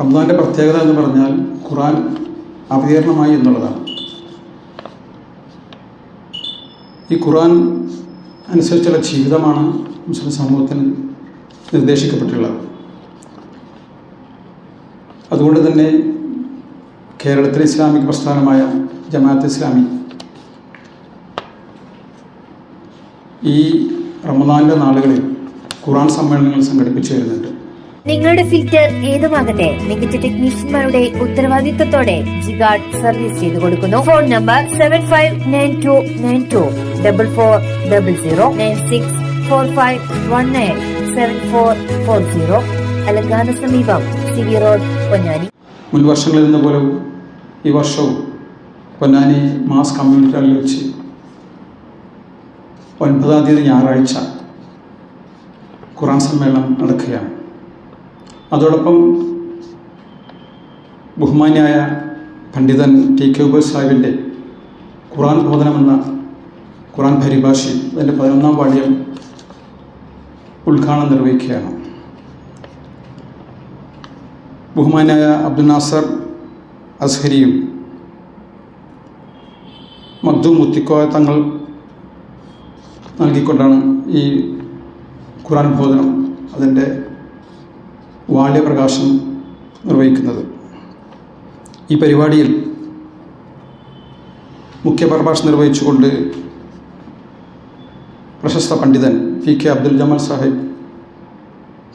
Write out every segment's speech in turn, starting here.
റമദാന്റെ പ്രത്യേകത എന്ന് പറഞ്ഞാൽ ഖുറാൻ അവതീർണമായി എന്നുള്ളതാണ്. ഈ ഖുറാൻ അനുസരിച്ചുള്ള ജീവിതമാണ് മുസ്ലിം സമൂഹത്തിന് നിർദ്ദേശിക്കപ്പെട്ടിട്ടുള്ളത്. അതുകൊണ്ട് തന്നെ കേരളത്തിലെ ഇസ്ലാമിക് പ്രസ്ഥാനമായ ജമാഅത്ത് ഇസ്ലാമി ഈ റമദാന്റെ നാളുകളിൽ ഖുറാൻ സമ്മേളനങ്ങൾ സംഘടിപ്പിച്ചു വരുന്നുണ്ട്. നിങ്ങളുടെ ഫിൽറ്റർ ഏതുമാകട്ടെ മികച്ച ടെക്നീഷ്യന്മാരുടെ ഉത്തരവാദിത്തത്തോടെ ജിഗാർഡ് സർവീസ് ചെയ്തു കൊടുക്കുന്നു. Phone number seven five nine two nine two double four double zero nine six four five one nine seven four four zero അലങ്കാന സമീപം സി വി റോഡ് പൊന്നാനി. മുൻ വർഷങ്ങളിൽ നിന്ന് പോലും ഈ വർഷവും പൊന്നാനി മാസ് കമ്മ്യൂണിറ്റി ഹാളിൽ വെച്ച് ഒൻപതാം തീയതി ഞായറാഴ്ച ഖുറാൻ സമ്മേളനം നടക്കുകയാണ്. അതോടൊപ്പം ബഹുമാന്യായ പണ്ഡിതൻ ടി കെ ഉബർ സാഹിബിന്റെ ഖുറാൻ ബോധനമെന്ന ഖുറാൻ പരിഭാഷയും അതിന്റെ പതിനൊന്നാം പാഠ്യം ഉദ്ഘാടനം നിർവഹിക്കുകയാണ്. ബഹുമാനായ അബ്ദുൽ നാസർ അസ്ഹരിയും മഗ്ദൂം മുത്തിക്കോയ തങ്ങൾ നൽകിക്കൊണ്ടാണ് ഈ ഖുറാൻ ബോധനം അതിന്റെ വാള്യപ്രകാശനം നിർവഹിക്കുന്നത്. ഈ പരിപാടിയിൽ മുഖ്യപ്രഭാഷണം നിർവഹിച്ചുകൊണ്ട് പ്രശസ്ത പണ്ഡിതൻ പി കെ അബ്ദുൽ ജമാൽ സാഹിബ്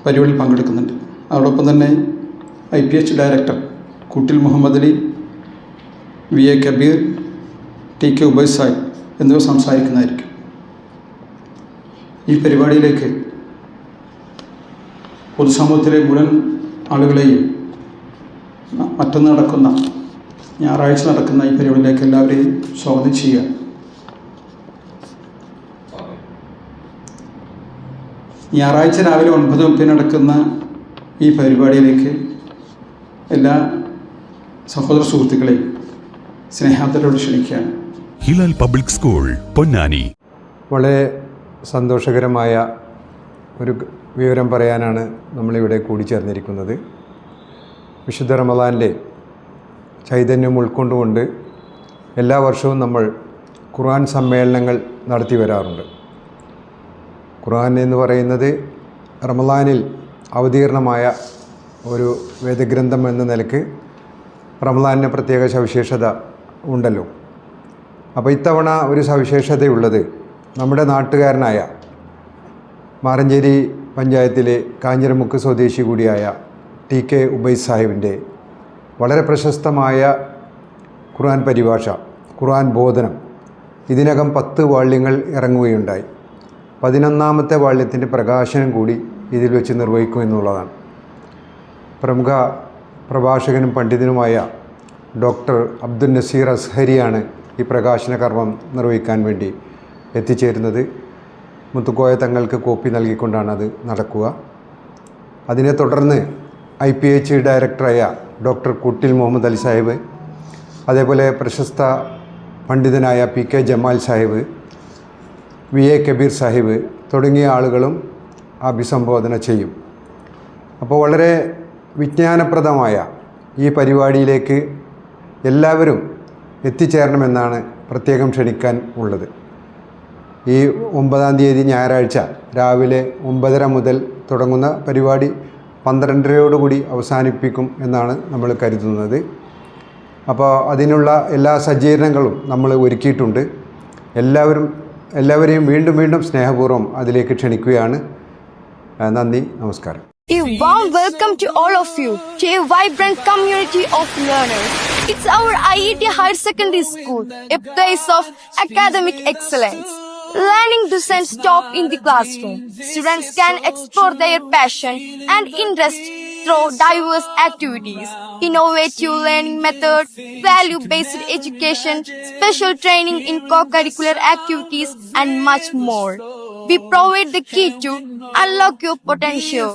പരിപാടിയിൽ പങ്കെടുക്കുന്നുണ്ട്. അതോടൊപ്പം തന്നെ I P H director Kuttil Muhammad Ali V A Kabeer T K Ubai Sahib എന്നിവർ സംസാരിക്കുന്നതായിരിക്കും. ഈ പരിപാടിയിലേക്ക് പൊതുസമൂഹത്തിലെ മുഴുവൻ ആളുകളെയും മറ്റൊന്ന് നടക്കുന്ന ഞായറാഴ്ച നടക്കുന്ന ഈ പരിപാടിയിലേക്ക് എല്ലാവരെയും സ്വാഗതം ചെയ്യുക. ഞായറാഴ്ച രാവിലെ ഒൻപത് മുപ്പതിന് നടക്കുന്ന ഈ പരിപാടിയിലേക്ക് എല്ലാ സഹോദര സുഹൃത്തുക്കളെയും സ്നേഹാദരോട് ക്ഷണിക്കുകയാണ്. Hilal public school Ponnani. വളരെ സന്തോഷകരമായ ഒരു വിവരം പറയാനാണ് നമ്മളിവിടെ കൂടിച്ചേർന്നിരിക്കുന്നത്. വിശുദ്ധ റമദാന്റെ ചൈതന്യം ഉൾക്കൊണ്ടുകൊണ്ട് എല്ലാ വർഷവും നമ്മൾ ഖുർആൻ സമ്മേളനങ്ങൾ നടത്തി വരാറുണ്ട്. ഖുർആൻ എന്ന് പറയുന്നത് റമദാനിൽ അവതീർണമായ ഒരു വേദഗ്രന്ഥം എന്ന നിലയ്ക്ക് റമദാനിന് പ്രത്യേക സവിശേഷത ഉണ്ടല്ലോ. അപ്പോൾ ഇത്തവണ ഒരു സവിശേഷതയുള്ളത് നമ്മുടെ നാട്ടുകാരനായ മാറഞ്ചേരി പഞ്ചായത്തിലെ കാഞ്ഞിരമുക്ക് സ്വദേശി കൂടിയായ ടി കെ ഉബൈ സാഹിബിന്റെ വളരെ പ്രശസ്തമായ ഖുർആൻ പരിഭാഷ ഖുർആൻ ബോധനം ഇതിനകം പത്ത് വാള്യങ്ങൾ ഇറങ്ങുകയുണ്ടായി. പതിനൊന്നാമത്തെ വാള്യത്തിന്റെ പ്രകാശനം കൂടി ഇതിൽ വെച്ച് നിർവഹിക്കും എന്നുള്ളതാണ്. പ്രമുഖ പ്രഭാഷകനും പണ്ഡിതനുമായ ഡോക്ടർ അബ്ദുൽ നസീർ അസ്ഹരിയാണ് ഈ പ്രകാശന കർമ്മം നിർവഹിക്കാൻ വേണ്ടി എത്തിച്ചേരുന്നത്. മുത്തുക്കോയ തങ്ങൾക്ക് കോപ്പി നൽകിക്കൊണ്ടാണ് അത് നടക്കുക. അതിനെ തുടർന്ന് ഐ പി എച്ച് ഡയറക്ടറായ ഡോക്ടർ കുട്ടിൽ മുഹമ്മദ് അലി സാഹിബ് അതേപോലെ പ്രശസ്ത പണ്ഡിതനായ P K Jamal Sahib V A Kabeer Sahib തുടങ്ങിയ ആളുകളും അഭിസംബോധന ചെയ്യും. അപ്പോൾ വളരെ വിജ്ഞാനപ്രദമായ ഈ പരിപാടിയിലേക്ക് എല്ലാവരും എത്തിച്ചേരണമെന്നാണ് പ്രത്യേകം ക്ഷണിക്കാൻ ഉള്ളത്. ഈ ഒമ്പതാം തീയതി ഞായറാഴ്ച രാവിലെ ഒമ്പതര മുതൽ തുടങ്ങുന്ന പരിപാടി പന്ത്രണ്ടരയോടുകൂടി അവസാനിപ്പിക്കും എന്നാണ് നമ്മൾ കരുതുന്നത് അപ്പോൾ അതിനുള്ള എല്ലാ സജ്ജീകരണങ്ങളും നമ്മൾ ഒരുക്കിയിട്ടുണ്ട് എല്ലാവരും എല്ലാവരെയും വീണ്ടും വീണ്ടും സ്നേഹപൂർവം അതിലേക്ക് ക്ഷണിക്കുകയാണ് നന്ദി നമസ്കാരം A warm welcome to all of you to a vibrant community of learners. It's our IET Higher Secondary School, a place of academic excellence. Learning doesn't stop in the classroom. Students can explore their passion and interest through diverse activities, innovative learning methods, value-based education, special training in co-curricular activities, and much more. We provide the key to unlock your potential.